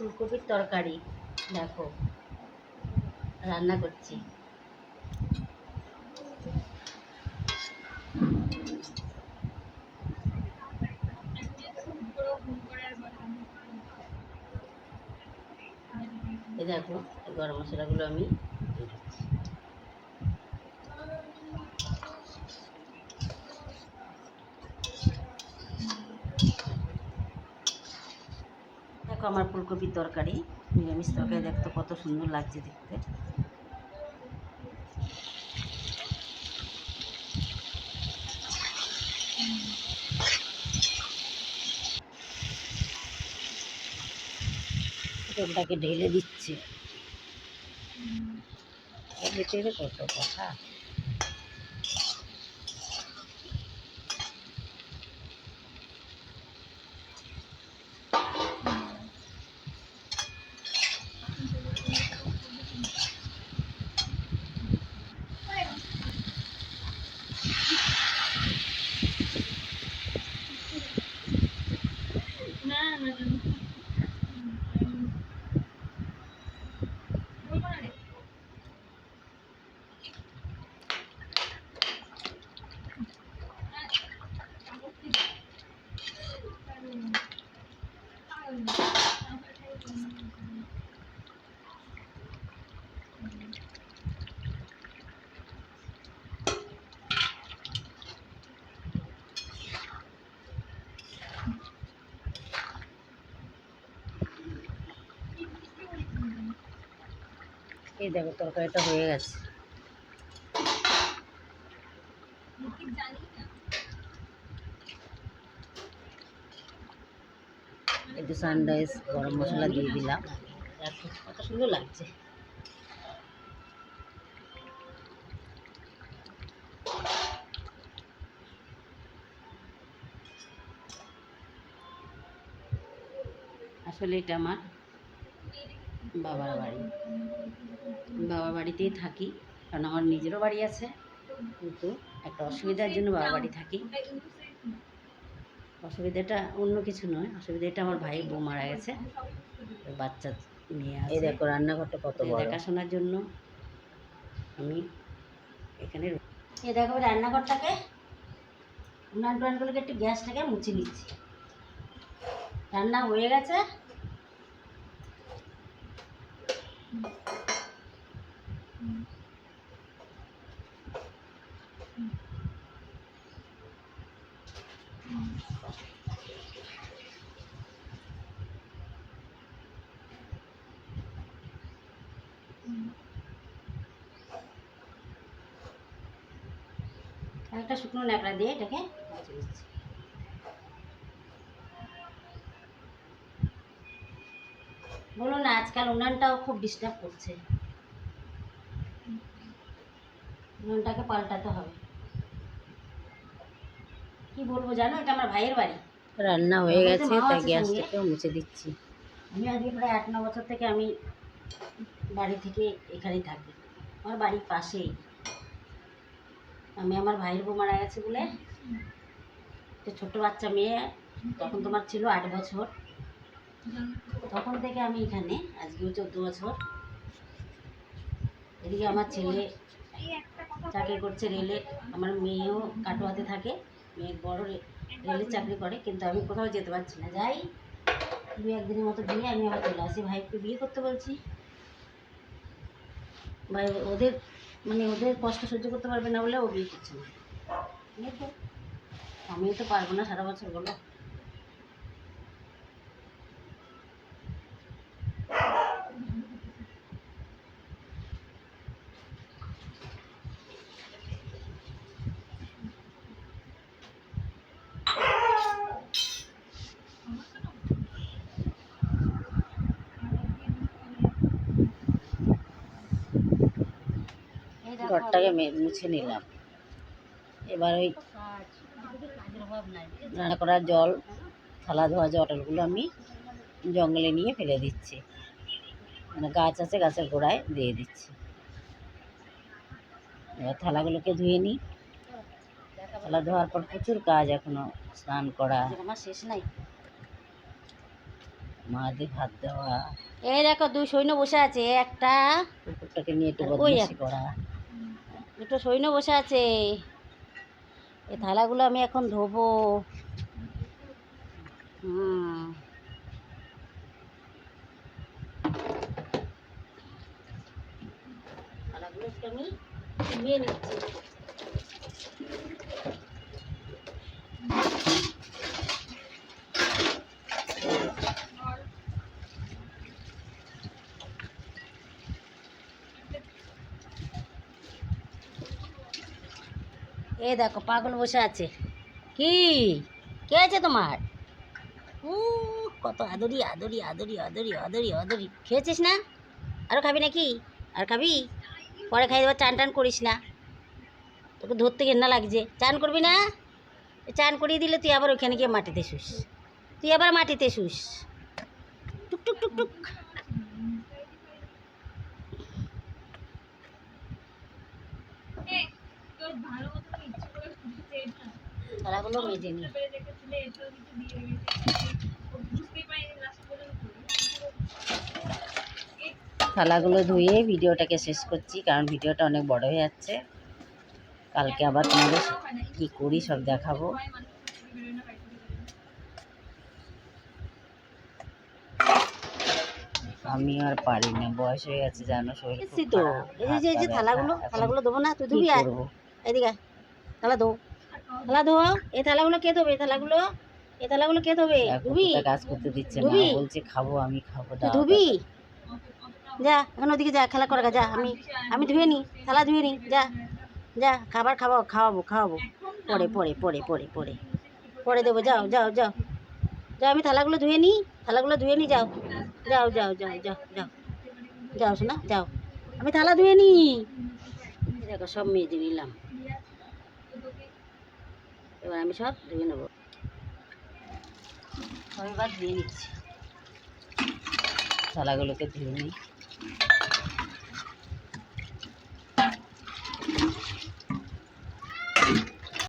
ফুলকপির তরকারি দেখো। রান্না করছি। দেখো গরম মশলাগুলো আমি দেখো আমার ফুলকপির তরকারি, নিরামিষ তরকারি দেখতে কত সুন্দর লাগছে দেখতে। ঢেলে দিচ্ছে। কত কথা? এই দেখো তরকারিটা হয়ে গেছে। একটু সানরাইজ গরম মশলা দিয়ে দিলাম। কত সুন্দর লাগছে। আসলে এটা আমার বাবার বাড়ি। বাবার বাড়িতেই থাকি কারণ আমার নিজেরও বাড়ি আছে কিন্তু একটা অসুবিধার জন্য বাবার বাড়ি থাকি। অসুবিধাটা অন্য কিছু নয় অসুবিধাটা আমার ভাই বউ মারা গেছে বাচ্চা নিয়ে আছে। এই দেখো রান্নাঘরটা কত দেখাশোনার জন্য আমি এখানে। এই দেখো রান্নাঘরটাকে উনান টুনানগুলোকে একটু গ্যাসটাকে মুছে নিচ্ছি। রান্না হয়ে গেছে। একটা শুকনো ন্যাকড়া দিয়ে এটাকে মুছে দিচ্ছি বলুন না আজকাল উনানটাও খুব ডিস্টার্ব করছে। উনানটাকে পাল্টাতে হবে। কি বলব জানো এটা আমার ভাইয়ের বাড়ি। রান্না হয়ে গেছে তাই গ্যাসটাকেও মুছে দিচ্ছি। আমি আজকে প্রায় আট ন বছর থেকে আমি বাড়ি থেকে এখানেই থাকি। আমার বাড়ির পাশেই। আমি আমার ভাইয়ের বউ মারা গেছে বলে একটা ছোট্ট বাচ্চা মেয়ে, তখন তোমার ছিল আট বছর। তখন থেকে আমি এখানে আজকেও চোদ্দ বছর। এদিকে আমার ছেলে চাকরি করছে রেলে, আমার মেয়েও কাটোয়াতে থাকে, মেয়ে বড় রে- রেলে চাকরি করে, কিন্তু আমি কোথাও যেতে পারছি না। যাই, দু একদিনের মতো দিয়ে আমি আবার চলে আসি, ভাইকে বিয়ে করতে বলছি। ভাই, ওদের মানে ওদের কষ্ট সহ্য করতে পারবে না বলে ও বিয়ে করছে না। আমিও তো পারব না সারা বছর, বলো। ঘরটাকে মে- মুছে নিলাম। এবার ওই রান্না করার জল থালা ধোয়া জলগুলো আমি জঙ্গলে নিয়ে ফেলে দিচ্ছি। মানে গাছ আছে গাছের গোড়ায় দিয়ে দিচ্ছি। এবার থালাগুলোকে ধুয়ে নিই। থালা ধোয়ার পর প্রচুর কাজ এখনও স্নান করা। আমার শেষ নাই মাদের ভাত দেওয়া। এই দেখো দুই সৈন্য বসে আছে একটা কুকুরটাকে নিয়ে একটা। করা। দুটো সৈন্য বসে আছে। এই থালাগুলো আমি এখন ধোবো। হুম। থালাগুলো আমি ধুয়ে নিচ্ছি। এই দেখো, পাগল বসে আছে। কি? কে আছে তোমার? কত আদরি আদরি আদরি আদরি আদরি আদরি। খেয়েছিস না? আরও খাবি নাকি? আর খাবি? পরে খাই দেবার চান টান করিস না। তোকে ধরতে ঘেন্না লাগছে। চান করবি না? চান করিয়ে দিলে তুই আবার ওখানে গিয়ে মাটিতে শুস। তুই আবার মাটিতে শুস। টুক টুক টুক টুক। থালাগুলো মেজে নি থালাগুলো ধুয়ে ভিডিওটাকে শেষ করছি কারণ ভিডিওটা অনেক বড় হয়ে যাচ্ছে। কালকে আবার তোমাদের কি করি সব দেখাবো। আমি আর পারি না বয়স হয়ে গেছে জানো শরীর খুব তো। এই যে এই যে থালাগুলো থালাগুলো দেবো না তুই ধুবি করব? এদিকে। থালা ধো। থালা ধো এই থালাগুলো কে ধোবে? থালাগুলো এই থালাগুলো কে ধোবে? ধুবি? কাজ করতে দিচ্ছে না বলছে খাব আমি খাব ধুবি? যা এখন ওদিকে যা খেলা করে যা আমি আমি ধুয়ে নি থালা ধুয়ে নি যা যা খাবার খাওয়াবো খাওয়াবো খাওয়াবো। পরে পরে পরে পরে পরে পরে দেবো যাও যাও যাও। যাও আমি থালাগুলো ধুয়ে নিই থালাগুলো ধুয়ে নি যাও। যাও যাও যাও যাও যাও। যাও শোনা যাও। আমি থালা ধুয়ে নি। দেখো সব মেজে নিলাম। এবার আমি সব ধুয়ে নেব। আমি এবার ধুয়ে নিচ্ছি। থালাগুলোকে ধুয়ে নিই।